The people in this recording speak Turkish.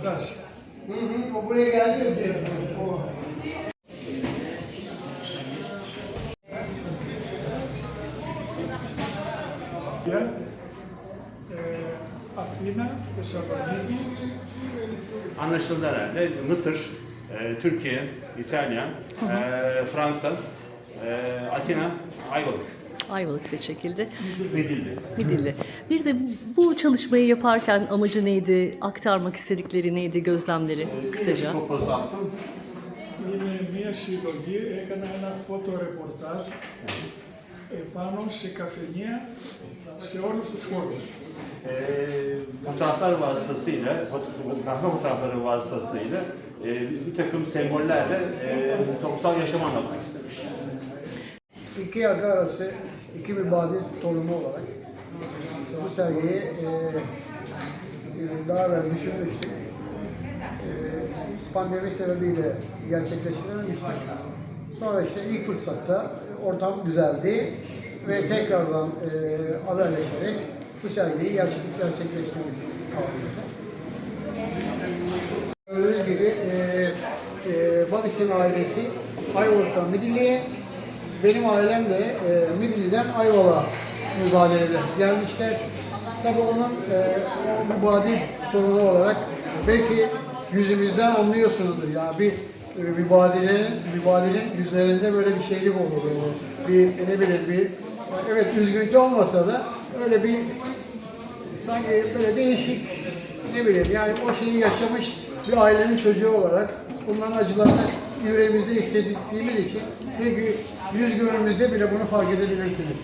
Arkadaş. Hı hı, o buraya geldi ya. O. E, Thessaloniki, Anlaşıldı herhalde. Mısır, e, Türkiye, İtalya, e, Fransa, e, Atina, Ayvalık, Ayvalık'ta çekildi. Bedilli. Midilli. Bir de bu çalışmayı yaparken amacı neydi? Aktarmak istedikleri neydi? Gözlemleri kısaca. Toposu attım. είναι μια συλλογή, έκανα ένα φωτορεπορτάζ επάνω σε καφενεία σε όλους τους χώρους. E, fotoğraflar vasıtasıyla, foto- kahve fotoğrafları vasıtasıyla e, bir takım sembollerle e, toplumsal yaşamı anlatmak istemiş. İki yaka arası iki mübadil torunu olarak işte bu sergiyi e, e, daha evvel düşünmüştük. E, pandemi sebebiyle gerçekleştirememiştik. Sonra işte ilk fırsatta ortam düzeldi ve tekrardan e, haberleşerek bu sergiyi gerçek, gerçekleştirdik kafamızda. Gördüğünüz gibi e, e, Babis'in ailesi Ayvalık'tan Midilli'ye, benim ailem de e, Midilli'den Ayvalık'a mübadelede gelmişler. Tabii onun e, o mübadil torunu olarak belki yüzümüzden anlıyorsunuzdur. Yani bir e, mübadelenin, mübadelin yüzlerinde böyle bir şeylik olur. Böyle. Bir ne bileyim bir evet üzgüntü olmasa da öyle bir sanki böyle değişik ne bileyim yani o şeyi yaşamış bir ailenin çocuğu olarak bunların acılarını yüreğimizi hissettiğimiz için belki yüz görünümüzde bile bunu fark edebilirsiniz.